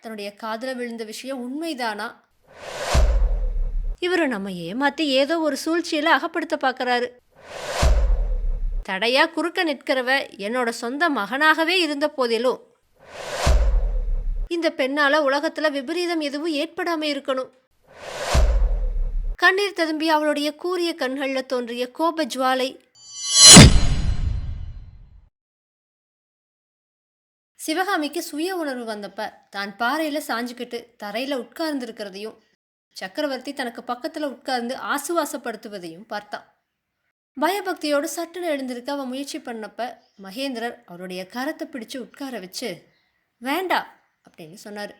தன்னுடைய காதல விழுந்த விஷயம் உண்மைதானா? இவர் நம்ம ஏமாத்தி ஏதோ ஒரு சூழ்ச்சியில அகப்படுத்த பார்க்கறாரு தடையா குறுக்க நிற்கிறவ என்னோட சொந்த மகனாகவே இருந்த போதிலும் இந்த பெண்ணால உலகத்துல விபரீதம் எதுவும் ஏற்படாம இருக்கணும். கண்ணீர் ததும்பி அவளுடைய கூரிய கண்களில் தோன்றிய கோப ஜுவாலை சிவகாமிக்கு சுய உணர்வு வந்தப்ப தான் பாறையில் சாஞ்சுக்கிட்டு தரையில் உட்கார்ந்துருக்கிறதையும் சக்கரவர்த்தி தனக்கு பக்கத்தில் உட்கார்ந்து ஆசுவாசப்படுத்துவதையும் பார்த்தான். பயபக்தியோடு சட்டுன்னு எழுந்திருக்க அவன் முயற்சி பண்ணப்ப மகேந்திரர் அவருடைய கரத்தை பிடிச்சு உட்கார வச்சு வேண்டா அப்படின்னு சொன்னார்.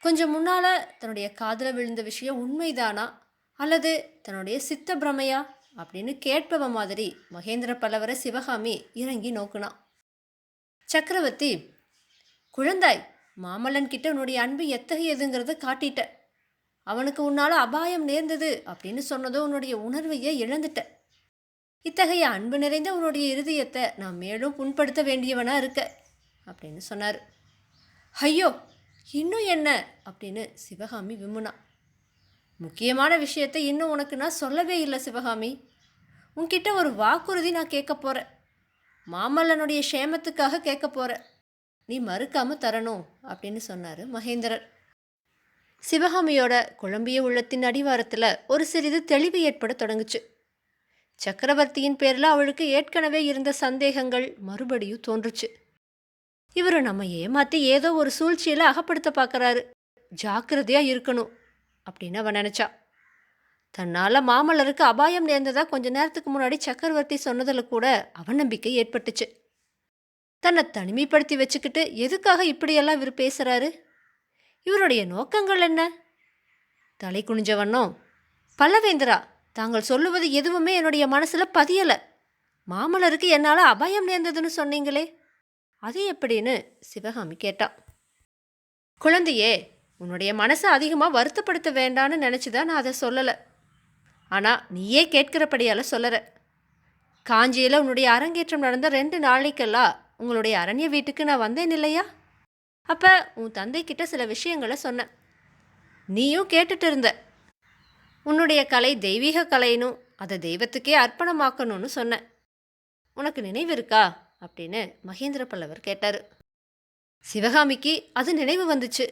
கொஞ்சம் முன்னால் தன்னுடைய காதில் விழுந்த விஷயம் உண்மைதானா? அல்லது தன்னுடைய சித்த பிரமையா? அப்படின்னு கேட்பவ மாதிரி மகேந்திர பல்லவரை சிவகாமி இறங்கி நோக்குனான். சக்கரவர்த்தி குழந்தாய் மாமல்லன் கிட்ட உன்னுடைய அன்பு எத்தகையதுங்கிறத காட்டிட்ட. அவனுக்கு உன்னால் அபாயம் நேர்ந்தது அப்படின்னு சொன்னதும் உன்னுடைய உணர்வையே இழந்துட்ட. இத்தகைய அன்பு நிறைந்த உன்னுடைய இருதயத்தை நான் மேலும் புண்படுத்த வேண்டியவனாக இருக்க அப்படின்னு சொன்னார். ஐயோ இன்னும் என்ன? அப்படின்னு சிவகாமி விம்முனா. முக்கியமான விஷயத்தை இன்னும் உனக்கு நான் சொல்லவே இல்லை சிவகாமி. உன்கிட்ட ஒரு வாக்குறுதி நான் கேட்க போகிறேன் மாமல்லனுடைய க்ஷேமத்துக்காக கேட்க போகிறேன் நீ மறுக்காம தரணும் அப்படின்னு சொன்னார் மகேந்திரர். சிவகாமியோட குழம்பிய உள்ளத்தின் அடிவாரத்தில் ஒரு சிறிது தெளிவு ஏற்பட தொடங்குச்சு. சக்கரவர்த்தியின் பேரில் அவளுக்கு ஏற்கனவே இருந்த சந்தேகங்கள் மறுபடியும் தோன்றுச்சு. இவர் நம்ம ஏமாத்தி ஏதோ ஒரு சூழ்ச்சியில் அகப்படுத்த பார்க்குறாரு ஜாக்கிரதையா இருக்கணும் அப்படின்னு அவன் நினச்சா. தன்னால் மாமல்லருக்கு அபாயம் நேர்ந்ததா கொஞ்ச நேரத்துக்கு முன்னாடி சக்கரவர்த்தி சொன்னதில் கூட அவநம்பிக்கை ஏற்பட்டுச்சு. தன்னை தனிமைப்படுத்தி வச்சுக்கிட்டு எதுக்காக இப்படியெல்லாம் இவர் பேசுறாரு? இவருடைய நோக்கங்கள் என்ன? தலை குனிஞ்ச வண்ணம். பல்லவேந்திரா தாங்கள் சொல்லுவது எதுவுமே என்னுடைய மனசுல பதியல. மாமல்லருக்கு என்னால் அபாயம் நேர்ந்ததுன்னு சொன்னீங்களே. அது எப்படின்னு சிவகாமி கேட்டான் குழந்தையே உன்னுடைய மனசை அதிகமாக வருத்தப்படுத்த வேண்டான்னு நினச்சி தான் நான் அதை சொல்லலை. ஆனால் நீயே கேட்கிறபடியால் சொல்லற. காஞ்சியில் உன்னுடைய அரங்கேற்றம் நடந்த ரெண்டு நாளைக்கெல்லாம் உங்களுடைய அரண்ய வீட்டுக்கு நான் வந்தேன் இல்லையா? அப்போ உன் தந்தைக்கிட்ட சில விஷயங்களை சொன்னேன். நீயும் கேட்டுட்டு இருந்த. உன்னுடைய கலை தெய்வீக கலைனும் அதை தெய்வத்துக்கே அர்ப்பணமாக்கணும்னு சொன்னேன். உனக்கு நினைவு இருக்கா? அப்படின்னு மகேந்திர பல்லவர் கேட்டார். சிவகாமிக்கு அது நினைவு வந்துச்சு.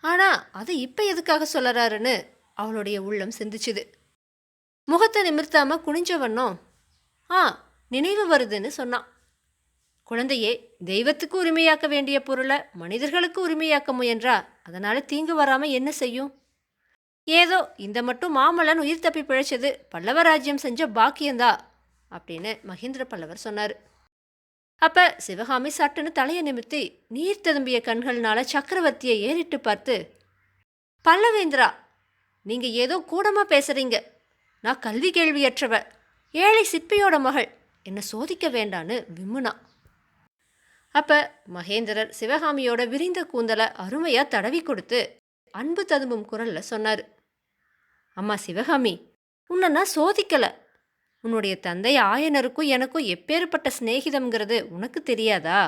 ஆனால் அதை இப்போ எதுக்காக சொல்லறாருன்னு அவளுடைய உள்ளம் சிந்திச்சுது. முகத்தை நிமிர்த்தாமல் குனிஞ்ச வண்ணம் ஆ நினைவு வருதுன்னு சொன்னான். குழந்தையே தெய்வத்துக்கு உரிமையாக்க வேண்டிய பொருளை மனிதர்களுக்கு உரிமையாக்க முயன்றா அதனால் தீங்கு வராமல் என்ன செய்யும்? ஏதோ இந்த மட்டும் மாமல்லன் உயிர் தப்பி பிழைச்சது பல்லவ ராஜ்யம் செஞ்ச பாக்கியந்தா அப்படின்னு மகேந்திர பல்லவர் சொன்னார். அப்ப சிவகாமி சட்டுன்னு தலையை நிமித்தி நீர் ததும்பிய கண்கள்னால சக்கரவர்த்தியை ஏறிட்டு பார்த்து பல்லவேந்திரா நீங்க ஏதோ கூடமா பேசுறீங்க. நான் கல்வி கேள்வியற்றவ. ஏழை சிற்பியோட மகள். என்னை சோதிக்க வேண்டான்னு விம்முனா. அப்ப மகேந்திரர் சிவகாமியோட விரிந்த கூந்தலை அருமையா தடவி கொடுத்து அன்பு ததும்பும் குரல்ல சொன்னார். அம்மா சிவகாமி உன்னை நான் சோதிக்கல. உன்னுடைய தந்தை ஆயனருக்கும் எனக்கும் எப்பேற்பட்ட சிநேகிதம்ங்கிறது உனக்கு தெரியாதா?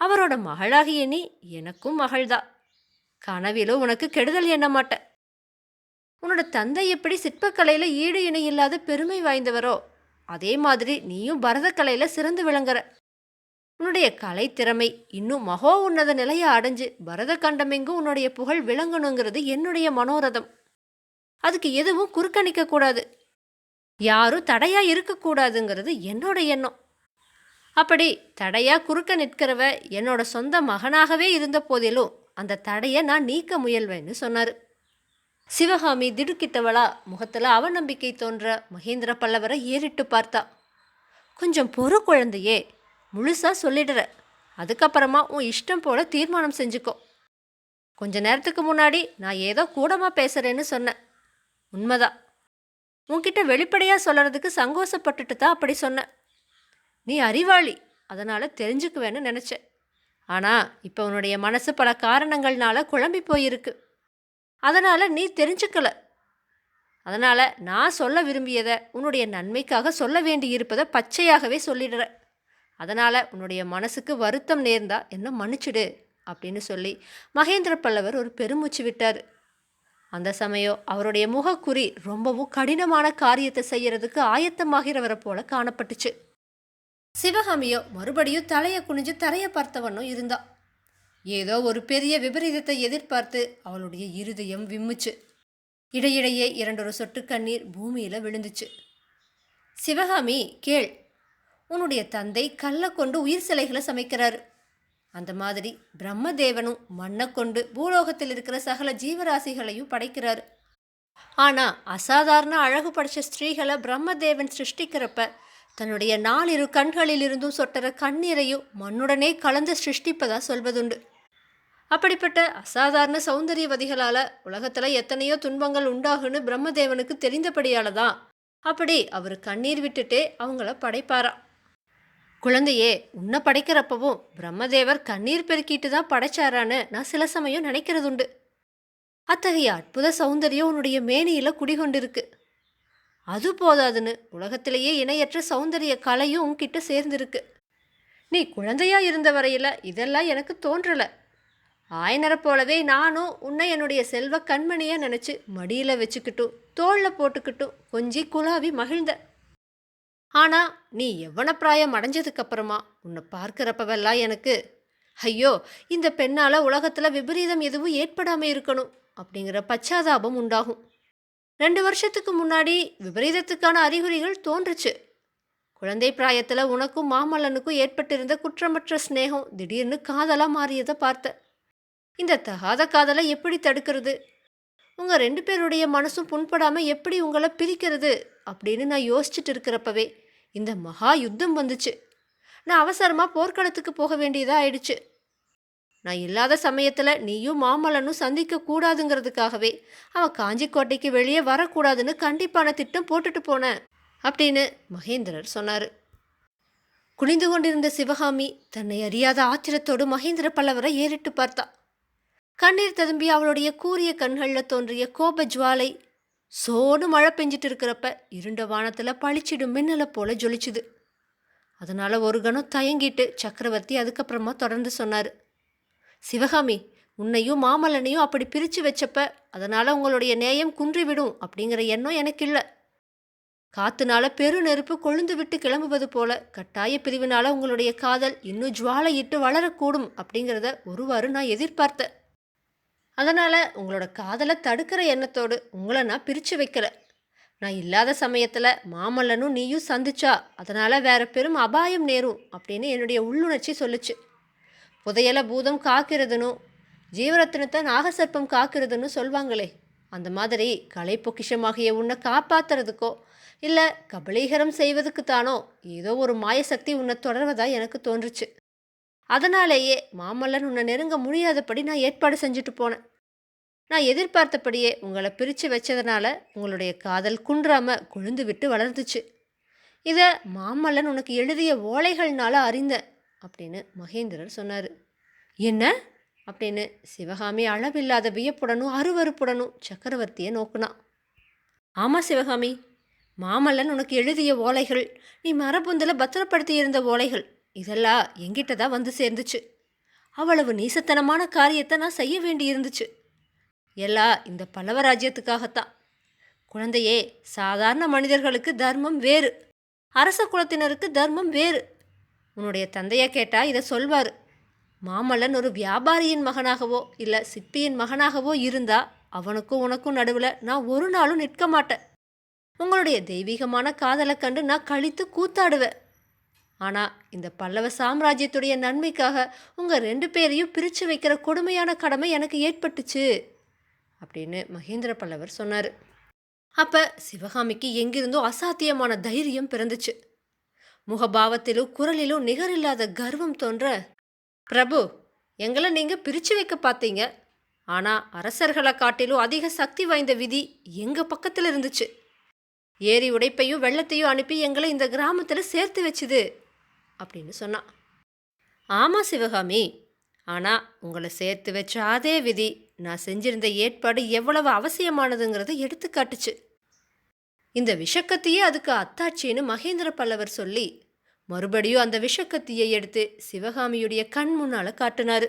அவரோட மகளாகிய நீ எனக்கும் மகள்தான் கனவிலும் உனக்கு கெடுதல் எண்ண மாட்டேன் உன்னோட தந்தை எப்படி சிற்பக்கலையில் ஈடு இணை இல்லாத பெருமை வாய்ந்தவரோ அதே மாதிரி நீயும் பரதக்கலையில் சிறந்து விளங்குற. உன்னுடைய கலை திறமை இன்னும் மகோ உன்னத நிலையை அடைஞ்சு பரத கண்டமெங்கும் உன்னுடைய புகழ் விளங்கணுங்கிறது என்னுடைய மனோரதம். அதுக்கு எதுவும் குறுக்கணிக்க கூடாது. யாரும் தடையா இருக்கக்கூடாதுங்கிறது என்னோட எண்ணம். அப்படி தடையா குறுக்க நிற்கிறவ என்னோட சொந்த மகனாகவே இருந்த போதிலும் அந்த தடையை நான் நீக்க முயல்வேன்னு சொன்னார். சிவகாமி திடுக்கிட்டவளா முகத்தில் அவநம்பிக்கை தோன்ற மகேந்திர பல்லவரை ஏறிட்டு பார்த்தா. கொஞ்சம் பொறு குழந்தையே முழுசாக சொல்லிடுற அதுக்கப்புறமா உன் இஷ்டம் போல தீர்மானம் செஞ்சுக்கோ. கொஞ்ச நேரத்துக்கு முன்னாடி நான் ஏதோ கூடமாக பேசுகிறேன்னு சொன்னேன். உண்மைதான் உன்கிட்ட வெளிப்படையாக சொல்கிறதுக்கு சங்கோசப்பட்டுட்டு தான் அப்படி சொன்னேன். நீ அறிவாளி அதனால் தெரிஞ்சுக்குவேன்னு நினச்சேன். ஆனால் இப்போ உன்னுடைய மனசு பல காரணங்கள்னால குழம்பி போயிருக்கு. அதனால் நீ தெரிஞ்சுக்கல. அதனால் நான் சொல்ல விரும்பியதை உன்னுடைய நன்மைக்காக சொல்ல வேண்டியிருப்பதை பச்சையாகவே சொல்லிடுற அதனால் உன்னுடைய மனசுக்கு வருத்தம் நேர்ந்தா என்ன மன்னிச்சிடு அப்படின்னு சொல்லி மகேந்திர பல்லவர் ஒரு பெருமூச்சு விட்டார். அந்த சமயம் அவருடைய முகக்குறி ரொம்பவும் கடினமான காரியத்தை செய்யறதுக்கு ஆயத்தமாகிறவரை போல காணப்பட்டுச்சு. சிவகாமியோ மறுபடியும் தலையை குனிஞ்சு தரையை பார்த்தவனும் இருந்தா. ஏதோ ஒரு பெரிய விபரீதத்தை எதிர்பார்த்து அவளுடைய இருதயம் விம்முச்சு. இடையிடையே இரண்டொரு சொட்டு கண்ணீர் பூமியில் விழுந்துச்சு. சிவகாமி கேள் உன்னுடைய தந்தை கல்லை கொண்டு உயிர் சிலைகளை சமைக்கிறாரு. அந்த மாதிரி பிரம்மதேவனும் மண்ணை கொண்டு பூலோகத்தில் இருக்கிற சகல ஜீவராசிகளையும் படைக்கிறாரு. ஆனால் அசாதாரண அழகு படைச்ச ஸ்திரீகளை பிரம்மதேவன் சிருஷ்டிக்கிறப்ப தன்னுடைய நாலிரு கண்களிலிருந்தும் சொட்டுற கண்ணீரையும் மண்ணுடனே கலந்து சிருஷ்டிப்பதா சொல்வதுண்டு. அப்படிப்பட்ட அசாதாரண சௌந்தரியவதிகளால் உலகத்தில் எத்தனையோ துன்பங்கள் உண்டாகுன்னு பிரம்மதேவனுக்கு தெரிந்தபடியால தான் அப்படி அவர் கண்ணீர் விட்டுட்டே அவங்கள படைப்பாராம். குழந்தையே உன்னை படைக்கிறப்பவும் பிரம்மதேவர் கண்ணீர் பெருக்கிட்டு தான் படைச்சாரான்னு நான் சில சமயம் நினைக்கிறதுண்டு. அத்தகைய அற்புத சௌந்தரியம் உன்னுடைய மேனியில் குடிகொண்டிருக்கு. அது போதாதுன்னு உலகத்திலேயே இணையற்ற சௌந்தரிய கலையும் உன்கிட்ட சேர்ந்திருக்கு. நீ குழந்தையா இருந்த வரையில் இதெல்லாம் எனக்கு தோன்றலை. ஆயனரை போலவே நானும் உன்னை என்னுடைய செல்வ கண்மணியாக நினச்சி மடியில் வச்சுக்கிட்டும் தோளில் போட்டுக்கிட்டும் கொஞ்சி குலாவி மகிழ்ந்தேன். ஆனா நீ எவ்வன பிராயம் அடைஞ்சதுக்கு அப்புறமா உன்னை பார்க்கிறப்பவெல்லாம் எனக்கு ஐயோ இந்த பெண்ணால் உலகத்தில் விபரீதம் எதுவும் ஏற்படாமல் இருக்கணும் அப்படிங்கிற பச்சாதாபம் உண்டாகும். ரெண்டு வருஷத்துக்கு முன்னாடி விபரீதத்துக்கான அறிகுறிகள் தோன்றுச்சு. குழந்தை பிராயத்தில் உனக்கும் மாமல்லனுக்கும் ஏற்பட்டிருந்த குற்றமற்ற சிநேகம் திடீர்னு காதலாக மாறியதை பார்த்த. இந்த தகாத காதலை எப்படி தடுக்கிறது? உங்கள் ரெண்டு பேருடைய மனசும் புண்படாமல் எப்படி உங்களை பிரிக்கிறது? அப்படின்னு நான் யோசிச்சுட்டு இருக்கிறப்பவே இந்த மகா யுத்தம் வந்துச்சு. நான் அவசரமாக போர்க்களத்துக்கு போக வேண்டியதாக ஆயிடுச்சு. நான் இல்லாத சமயத்தில் நீயும் மாமல்லனும் சந்திக்க கூடாதுங்கிறதுக்காகவே அவன் காஞ்சிக்கோட்டைக்கு வெளியே வரக்கூடாதுன்னு கண்டிப்பான திட்டம் போட்டுட்டு போனேன் அப்படின்னு மகேந்திரர் சொன்னார். குனிந்து கொண்டிருந்த சிவகாமி தன்னை அறியாத ஆத்திரத்தோடு மகேந்திர பல்லவரை ஏறிட்டு பார்த்தா. கண்ணீர் ததும்பி அவளுடைய கூரிய கண்களில் தோன்றிய கோப ஜுவாலை சோடு மழை பெஞ்சிட்டு இருக்கிறப்ப இருண்ட வானத்தில் பளிச்சிடும் மின்னலை போல ஜொலிச்சுது. அதனால் ஒரு கணம் தயங்கிட்டு சக்கரவர்த்தி அதுக்கப்புறமா தொடர்ந்து சொன்னார். சிவகாமி உன்னையும் மாமல்லனையும் அப்படி பிரித்து வச்சப்ப அதனால் உங்களுடைய நேயம் குன்றிவிடும் அப்படிங்கிற எண்ணம் எனக்கு இல்லை காத்துனால பெரு நெருப்பு கொழுந்து விட்டு கிளம்புவது போல கட்டாய பிரிவினால உங்களுடைய காதல் இன்னும் ஜுவாலையிட்டு வளரக்கூடும் அப்படிங்கிறத ஒருவாறு நான் எதிர்பார்த்தேன். அதனால் உங்களோட காதலை தடுக்கிற எண்ணத்தோடு உங்களை நான் பிரித்து வைக்கல நான் இல்லாத சமயத்தில் மாமல்லனும் நீயும் சந்திச்சா அதனால் வேற பெரும் அபாயம் நேரும் அப்படின்னு என்னுடைய உள்ளுணர்ச்சி சொல்லுச்சு. புதையல பூதம் காக்கிறதுனும் ஜீவரத்தினத்தை நாகசர்ப்பம் காக்கிறதுன்னு சொல்வாங்களே அந்த மாதிரி கலை பொக்கிஷமாகிய உன்னை காப்பாத்துறதுக்கோ இல்லை கபலீகரம் செய்வதுக்கு தானோ ஏதோ ஒரு மாயசக்தி உன்னை தொடர்வதாக எனக்கு தோன்றுச்சு. அதனாலேயே மாமல்லன் உன்னை நெருங்க முடியாதபடி நான் ஏற்பாடு செஞ்சுட்டு போனேன். நான் எதிர்பார்த்தபடியே உங்களை பிரித்து வச்சதுனால உங்களுடைய காதல் குன்றாம கொழுந்து விட்டு வளர்ந்துச்சு. இதை மாமல்லன் உனக்கு எழுதிய ஓலைகள்னால அறிந்தேன் அப்படின்னு மகேந்திரர் சொன்னார். என்ன? அப்படின்னு சிவகாமி அளவில்லாத வியப்புடனும் அருவறுப்புடனும் சக்கரவர்த்தியை நோக்குனான் ஆமாம் சிவகாமி மாமல்லன் உனக்கு எழுதிய ஓலைகள் நீ மரபுந்தில் பத்திரப்படுத்தி இருந்த ஓலைகள் இதெல்லாம் எங்கிட்ட தான் வந்து சேர்ந்துச்சு. அவ்வளவு நீசத்தனமான காரியத்தை நான் செய்ய வேண்டி இருந்துச்சு. எல்லாம் இந்த பல்லவ ராஜ்யத்துக்காகத்தான் குழந்தையே சாதாரண மனிதர்களுக்கு தர்மம் வேறு. அரச குலத்தினருக்கு தர்மம் வேறு. உன்னுடைய தந்தையை கேட்டால் இதை சொல்வார். மாமல்லன் ஒரு வியாபாரியின் மகனாகவோ இல்லை சிற்பியின் மகனாகவோ இருந்தா அவனுக்கும் உனக்கும் நடுவில் நான் ஒரு நாளும் நிற்க மாட்டேன். உங்களுடைய தெய்வீகமான காதலை கண்டு நான் கழித்து கூத்தாடுவேன். ஆனால் இந்த பல்லவ சாம்ராஜ்யத்துடைய நன்மைக்காக உங்கள் ரெண்டு பேரையும் பிரித்து வைக்கிற கொடுமையான கடமை எனக்கு ஏற்பட்டுச்சு அப்படின்னு மகேந்திர பல்லவர் சொன்னார். அப்போ சிவகாமிக்கு எங்கிருந்தோ அசாத்தியமான தைரியம் பிறந்துச்சு. முகபாவத்திலும் குரலிலும் நிகரில்லாத கர்வம் தோன்ற பிரபு எங்களை நீங்கள் பிரித்து வைக்க பார்த்தீங்க. ஆனால் அரசர்களை காட்டிலும் அதிக சக்தி வாய்ந்த விதி எங்கள் பக்கத்தில் இருந்துச்சு. ஏரி உடைப்பையும் வெள்ளத்தையும் அனுப்பி எங்களை இந்த கிராமத்தில் சேர்த்து வச்சுது. அப்படின்னு சொன்னான். ஆமாம் சிவகாமி ஆனால் உங்களை சேர்த்து வச்ச அதே விதி நான் செஞ்சிருந்த ஏற்பாடு எவ்வளவு அவசியமானதுங்கிறத எடுத்து காட்டுச்சு. இந்த விஷக்கத்தையே அதுக்கு அத்தாட்சின்னு மகேந்திர பல்லவர் சொல்லி மறுபடியும் அந்த விஷக்கத்தியை எடுத்து சிவகாமியுடைய கண் முன்னால் காட்டினாரு.